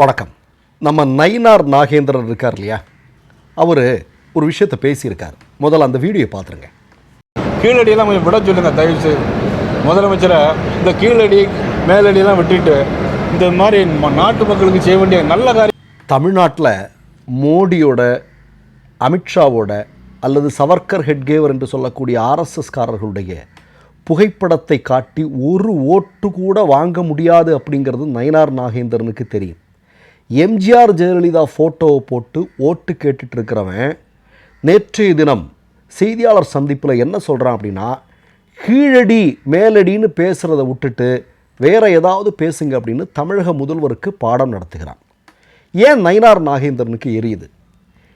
வணக்கம். நம்ம நயினார் நாகேந்திரன் இருக்கார் இல்லையா? அவர் ஒரு விஷயத்தை பேசியிருக்கார். முதல்ல அந்த வீடியோ பார்த்துருங்க. கீழடியெல்லாம் கொஞ்சம் விட சொல்லுங்க தயவு செய்து முதலமைச்சரை இந்த கீழடி மேலடியெல்லாம் விட்டுட்டு இந்த மாதிரி நாட்டு மக்களுக்கு செய்ய வேண்டிய நல்ல காரியம் தமிழ்நாட்டில் மோடியோட அமித்ஷாவோட அல்லது சவர்கர் ஹெட்கேவர் என்று சொல்லக்கூடிய ஆர்எஸ்எஸ்காரர்களுடைய புகைப்படத்தை காட்டி ஒரு ஓட்டு கூட வாங்க முடியாது அப்படிங்கிறது நயனார் நாகேந்திரனுக்கு தெரியும். எம்ஜிஆர் ஜெயலலிதா ஃபோட்டோவை போட்டு ஓட்டு கேட்டுட்டு இருக்கிறவன் நேற்றைய தினம் செய்தியாளர் சந்திப்பில் என்ன சொல்கிறான் அப்படின்னா கீழடி மேலடின்னு பேசுகிறத விட்டுட்டு வேறு ஏதாவது பேசுங்க அப்படின்னு தமிழக முதல்வருக்கு பாடம் நடத்துகிறான். ஏன் நயினார் நாகேந்திரனுக்கு எரியுது?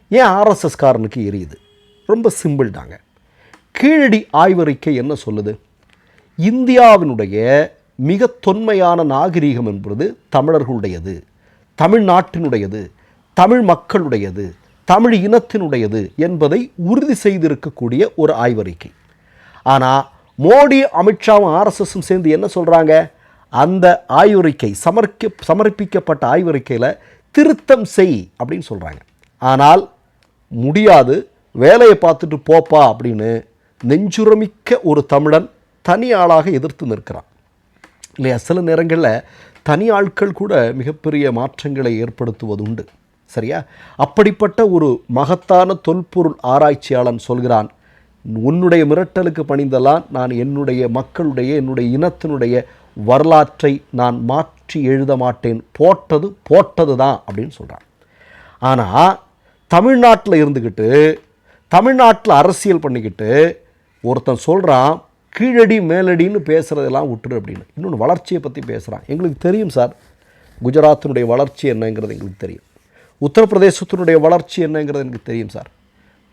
ஏன் ஆர்எஸ்எஸ்காரனுக்கு எரியுது? ரொம்ப சிம்பிள் தாங்க. கீழடி ஆய்வறிக்கை என்ன சொல்லுது? இந்தியாவினுடைய மிக தொன்மையான நாகரீகம் என்பது தமிழர்களுடையது. தமிழ்நாட்டினுடையது தமிழ் மக்களுடையது தமிழ் இனத்தினுடையது என்பதை உறுதி செய்திருக்கக்கூடிய ஒரு ஆய்வறிக்கை. ஆனால் மோடி அமித்ஷாவும் ஆர்எஸ்எஸும் சேர்ந்து என்ன சொல்கிறாங்க அந்த ஆய்வறிக்கை சமர்க்க சமர்ப்பிக்கப்பட்ட ஆய்வறிக்கையில் திருத்தம் செய் அப்படின்னு சொல்கிறாங்க ஆனால் முடியாது வேலையை பார்த்துட்டு போப்பா அப்படின்னு நெஞ்சுரமிக்க ஒரு தமிழன் தனி ஆளாக எதிர்த்து நிற்கிறான். இல்லையா? சில நேரங்களில் தனி ஆட்கள் கூட மிகப்பெரிய மாற்றங்களை ஏற்படுத்துவது உண்டு சரியா? அப்படிப்பட்ட ஒரு மகத்தான தொல்பொருள் ஆராய்ச்சியாளன் சொல்கிறான் உன்னுடைய மிரட்டலுக்கு பணிந்தெல்லாம் நான் என்னுடைய மக்களுடைய என்னுடைய இனத்தினுடைய வரலாற்றை நான் மாற்றி எழுத மாட்டேன். போட்டது போட்டது தான் அப்படின்னு சொல்கிறான் ஆனால் தமிழ்நாட்டில் இருந்துக்கிட்டு தமிழ்நாட்டில் அரசியல் பண்ணிக்கிட்டு ஒருத்தன் சொல்கிறான் கீழடி மேலடின்னு பேசுகிறதெல்லாம் விட்டுரு அப்படின்னு. இன்னொன்று வளர்ச்சியை பற்றி பேசுகிறான் எங்களுக்கு தெரியும் சார். குஜராத்தினுடைய வளர்ச்சி என்னங்கிறது எங்களுக்கு தெரியும். உத்தரப்பிரதேசத்தினுடைய வளர்ச்சி என்னங்கிறது எனக்கு தெரியும் சார்.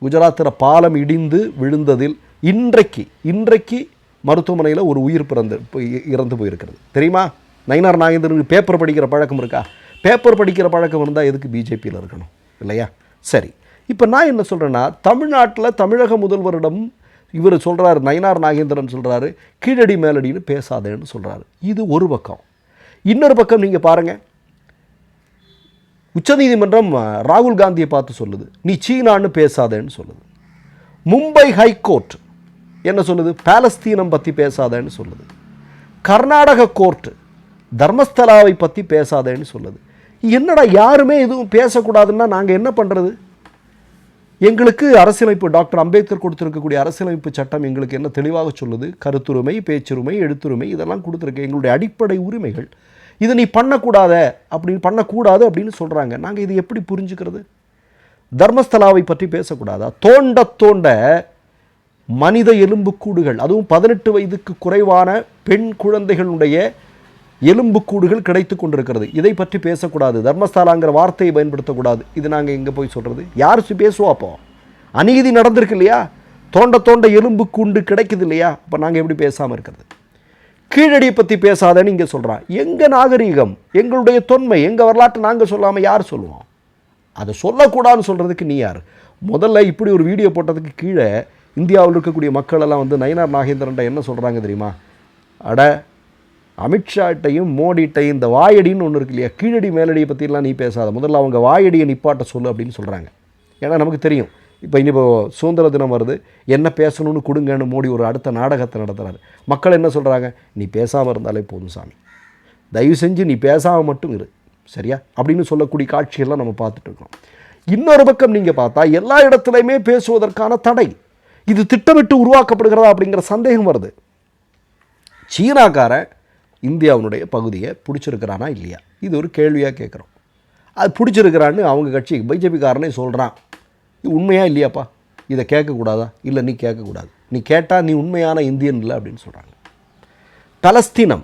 குஜராத்தில் பாலம் இடிந்து விழுந்ததில் இன்றைக்கு இன்றைக்கு மருத்துவமனையில் ஒரு உயிர் பிறந்து போய் இறந்து போயிருக்கிறது. தெரியுமா? நயினார் நாகேந்திரனுக்கு பேப்பர் படிக்கிற பழக்கம் இருக்கா? பேப்பர் படிக்கிற பழக்கம் இருந்தால் எதுக்கு பிஜேபியில் இருக்கணும்? இல்லையா? சரி. இப்போ நான் என்ன சொல்கிறேன்னா தமிழ்நாட்டில் தமிழக முதல்வரிடம் இவர் சொல்கிறாரு நயினார் நாகேந்திரன் சொல்கிறாரு கீழடி மேலடின்னு பேசாதேன்னு சொல்கிறாரு இது ஒரு பக்கம். இன்னொரு பக்கம் நீங்கள் பாருங்கள் உச்சநீதிமன்றம் ராகுல் காந்தியை பார்த்து சொல்லுது. நீ சீனான்னு பேசாதேன்னு சொல்லுது. மும்பை ஹைகோர்ட் என்ன சொல்லுது? பாலஸ்தீனம் பற்றி பேசாதேன்னு சொல்லுது. கர்நாடக கோர்ட் தர்மஸ்தலாவை பற்றி பேசாதேன்னு சொல்லுது. என்னடா யாருமே எதுவும் பேசக்கூடாதுன்னா நாங்கள் என்ன பண்ணுறது எங்களுக்கு அரசியலமைப்பு டாக்டர் அம்பேத்கர் கொடுத்துருக்கக்கூடிய அரசியலமைப்பு சட்டம் எங்களுக்கு என்ன தெளிவாக சொல்லுது? கருத்துரிமை பேச்சுரிமை எழுத்துரிமை இதெல்லாம் கொடுத்துருக்கு எங்களுடைய அடிப்படை உரிமைகள். இதை நீ பண்ணக்கூடாத அப்படின்னு பண்ணக்கூடாது அப்படின்னு சொல்கிறாங்க நாங்கள் இது எப்படி புரிஞ்சுக்கிறது? தர்மஸ்தலாவை பற்றி பேசக்கூடாதா? தோண்ட தோண்ட மனித எலும்புக்கூடுகள் அதுவும் பதினெட்டு வயதுக்கு குறைவான பெண் குழந்தைகளுடைய எலும்புக்கூடுகள் கிடைத்து கொண்டிருக்கிறது. இதை பற்றி பேசக்கூடாது. தர்மஸ்தாலாங்கிற வார்த்தையை பயன்படுத்தக்கூடாது. இது நாங்கள் எங்கே போய் சொல்கிறது யார் சு- அப்போ? அநீதி நடந்திருக்கு இல்லையா? தோண்ட தோண்ட எலும்பு கூண்டு கிடைக்குது இல்லையா? அப்போ நாங்கள் எப்படி பேசாமல் இருக்கிறது? கீழடியை பற்றி பேசாதேன்னு இங்கே சொல்கிறான் எங்கள் நாகரீகம் எங்களுடைய தொன்மை எங்கள் வரலாற்றை நாங்கள் சொல்லாமல் யார் சொல்லுவோம் அதை சொல்லக்கூடாதுன்னு சொல்கிறதுக்கு நீ யார்? முதல்ல இப்படி ஒரு வீடியோ போட்டதுக்கு கீழே இந்தியாவில் இருக்கக்கூடிய மக்கள் எல்லாம் வந்து நயனார் நாகேந்திரன்ட்ட என்ன சொல்கிறாங்க தெரியுமா? அட அமித்ஷாட்டையும் மோடிட்டையும் இந்த வாயடின்னு ஒன்று இருக்கு இல்லையா? கீழடி மேலடியை பற்றிலாம் நீ பேசாத. முதல்ல அவங்க வாயடியை நிப்பாட்ட சொல்லு அப்படின்னு சொல்கிறாங்க ஏன்னா நமக்கு தெரியும். இப்போ இனி இப்போ சுதந்திர தினம் வருது. என்ன பேசணும்னு கொடுங்கன்னு மோடி ஒரு அடுத்த நாடகத்தை நடத்துகிறாரு மக்கள் என்ன சொல்கிறாங்க நீ பேசாமல் இருந்தாலே போதும் சாமி. தயவு செஞ்சு நீ பேசாமல் மட்டும் இரு. சரியா? அப்படின்னு சொல்லக்கூடிய காட்சியெல்லாம் நம்ம பார்த்துட்டு இருக்கோம். இன்னொரு பக்கம் நீங்கள் பார்த்தா எல்லா இடத்துலையுமே பேசுவதற்கான தடை. இது திட்டமிட்டு உருவாக்கப்படுகிறதா அப்படிங்கிற சந்தேகம் வருது. சீனாக்காரன் இந்தியாவினுடைய பகுதியை பிடிச்சிருக்கிறானா இல்லையா? இது ஒரு கேள்வியாக கேட்குறோம். அது பிடிச்சிருக்கிறான்னு அவங்க கட்சி பிஜேபிக்காரனே சொல்கிறான் இது உண்மையாக இல்லையாப்பா? இதை கேட்கக்கூடாதா? இல்லை நீ கேட்கக்கூடாது. நீ கேட்டால் நீ உண்மையான இந்தியன் இல்லை அப்படின்னு சொல்கிறாங்க பலஸ்தீனம்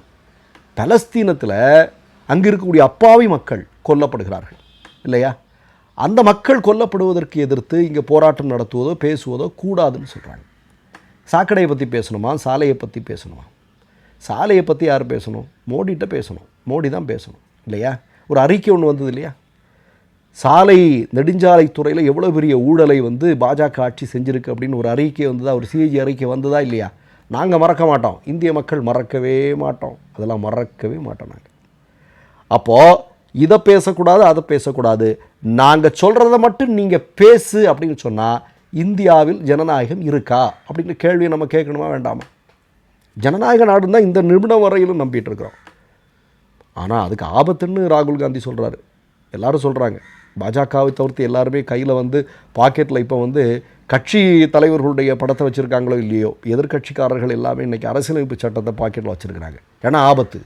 பலஸ்தீனத்தில் அங்கே இருக்கக்கூடிய அப்பாவி மக்கள் கொல்லப்படுகிறார்கள் இல்லையா? அந்த மக்கள் கொல்லப்படுவதற்கு எதிர்த்து இங்கே போராட்டம் நடத்துவதோ பேசுவதோ கூடாதுன்னு சொல்கிறாங்க சாக்கடையை பற்றி பேசணுமா? சாலையை பற்றி பேசணுமா? சாலையை பற்றி யார் பேசணும்? மோடிகிட்ட பேசணும். மோடி தான் பேசணும். இல்லையா? ஒரு அறிக்கை ஒன்று வந்தது இல்லையா? சாலை நெடுஞ்சாலைத்துறையில் எவ்வளோ பெரிய ஊழலை வந்து பாஜக ஆட்சி செஞ்சுருக்கு அப்படின்னு ஒரு அறிக்கை வந்ததா? ஒரு சிஏஜி அறிக்கை வந்ததா இல்லையா? நாங்கள் மறக்க மாட்டோம். இந்திய மக்கள் மறக்கவே மாட்டோம். அதெல்லாம் மறக்கவே மாட்டோம் நாங்கள் அப்போது இதை பேசக்கூடாது அதை பேசக்கூடாது. நாங்கள் சொல்கிறத மட்டும் நீங்கள் பேசு அப்படின்னு சொன்னால் இந்தியாவில் ஜனநாயகம் இருக்கா? அப்படிங்கிற கேள்வியை நம்ம கேட்கணுமா வேண்டாமா? ஜனநாயக நாடுன்னு தான் இந்த நிமிடம் வரையிலும் நம்பிட்டு இருக்கிறோம் ஆனால் அதுக்கு ஆபத்துன்னு ராகுல் காந்தி சொல்கிறாரு எல்லாரும் சொல்கிறாங்க பாஜகவை தவிர்த்து எல்லாருமே கையில் வந்து பாக்கெட்டில் இப்போ வந்து கட்சி தலைவர்களுடைய படத்தை வச்சுருக்காங்களோ இல்லையோ எதிர்க்கட்சிக்காரர்கள் எல்லாமே இன்றைக்கி அரசியலமைப்பு சட்டத்தை பாக்கெட்டில் வச்சுருக்கிறாங்க. ஏன்னா ஆபத்து.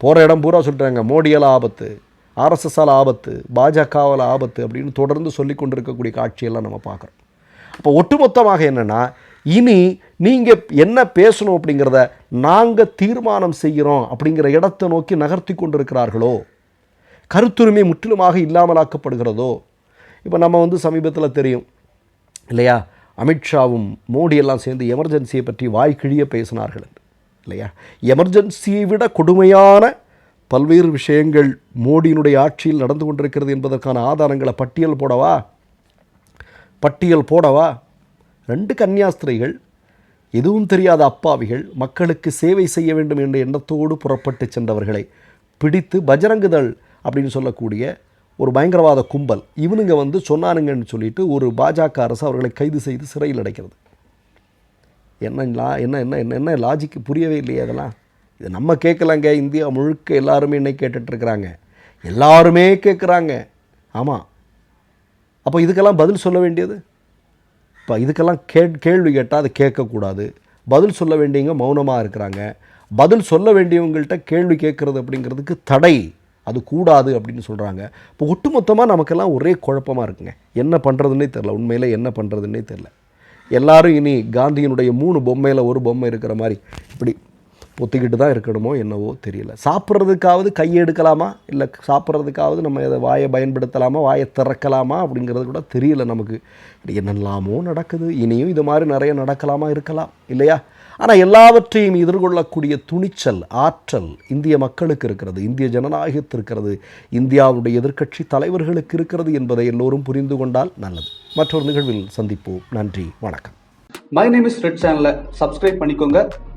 போகிற இடம் பூரா சொல்கிறாங்க மோடியால் ஆபத்து ஆர்எஸ்எஸ்ஸால் ஆபத்து பாஜகவால் ஆபத்து அப்படின்னு தொடர்ந்து சொல்லி கொண்டிருக்கக்கூடிய காட்சியெல்லாம் நம்ம பார்க்குறோம் அப்போ ஒட்டுமொத்தமாக என்னென்னா இனி நீங்கள் என்ன பேசணும் அப்படிங்கிறத நாங்கள் தீர்மானம் செய்கிறோம் அப்படிங்கிற இடத்தை நோக்கி நகர்த்தி கொண்டிருக்கிறார்களோ? கருத்துரிமை முற்றிலுமாக இல்லாமலாக்கப்படுகிறதோ? இப்போ நம்ம வந்து சமீபத்தில் தெரியும் இல்லையா? அமித்ஷாவும் மோடி எல்லாம் சேர்ந்து எமர்ஜென்சியை பற்றி வாய்க்கிழிய பேசினார்கள் இல்லையா? எமர்ஜென்சியை விட கொடுமையான பல்வேறு விஷயங்கள் மோடியினுடைய ஆட்சியில் நடந்து கொண்டிருக்கிறது என்பதற்கான ஆதாரங்களை பட்டியல் போடவா? பட்டியல் போடவா? ரெண்டு கன்னியாஸ்திரிகள் எதுவும் தெரியாத அப்பாவிகள் மக்களுக்கு சேவை செய்ய வேண்டும் என்ற எண்ணத்தோடு புறப்பட்டு சென்றவர்களை பிடித்து பஜரங்குதள் அப்படின்னு சொல்லக்கூடிய ஒரு பயங்கரவாத கும்பல். இவனுங்க வந்து சொன்னானுங்கன்னு சொல்லிட்டு ஒரு பாஜக அரசு அவர்களை கைது செய்து சிறையில் அடைக்கிறது. என்ன லா என்ன என்ன என்ன என்ன லாஜிக்கு புரியவே இல்லையே அதெல்லாம். இது நம்ம கேட்கலங்க. இந்தியா முழுக்க எல்லாருமே இன்னைக்கு கேட்டுட்ருக்குறாங்க. எல்லாருமே கேட்குறாங்க. ஆமாம் அப்போ இதுக்கெல்லாம் பதில் சொல்ல வேண்டியது? இப்போ இதுக்கெல்லாம் கே கேள்வி கேட்டால் அதை கேட்கக்கூடாது. பதில் சொல்ல வேண்டியவங்க மௌனமாக இருக்கிறாங்க. பதில் சொல்ல வேண்டியவங்கள்ட்ட கேள்வி கேட்குறது அப்படிங்கிறதுக்கு தடை. அது கூடாது அப்படின்னு சொல்கிறாங்க இப்போ ஒட்டுமொத்தமாக நமக்கெல்லாம் ஒரே குழப்பமாக இருக்குங்க. என்ன பண்ணுறதுன்னே தெரில உண்மையில் என்ன பண்ணுறதுன்னே தெரில எல்லாரும் இனி காந்தியினுடைய மூணு பொம்மையில் ஒரு பொம்மை இருக்கிற மாதிரி இப்படி பொத்திக்கிட்டு தான் இருக்கணுமோ என்னவோ தெரியல. சாப்பிட்றதுக்காவது கையை எடுக்கலாமா? இல்லை சாப்பிட்றதுக்காவது நம்ம இதை வாயை பயன்படுத்தலாமா? வாயை திறக்கலாமா? அப்படிங்கிறது கூட தெரியல நமக்கு. என்னெல்லாமோ நடக்குது. இனியும் இது மாதிரி நிறைய நடக்கலாமா? இருக்கலாம். இல்லையா? ஆனால் எல்லாவற்றையும் எதிர்கொள்ளக்கூடிய துணிச்சல் ஆற்றல் இந்திய மக்களுக்கு இருக்கிறது. இந்திய ஜனநாயகத்திற்கு இருக்கிறது. இந்தியாவுடைய எதிர்க்கட்சி தலைவர்களுக்கு இருக்கிறது என்பதை எல்லோரும் புரிந்து கொண்டால் நல்லது. மற்றொரு நிகழ்வில் சந்திப்போம். நன்றி. வணக்கம். மை நேம் இஸ் ரெட் சேனலை சப்ஸ்கிரைப் பண்ணிக்கோங்க.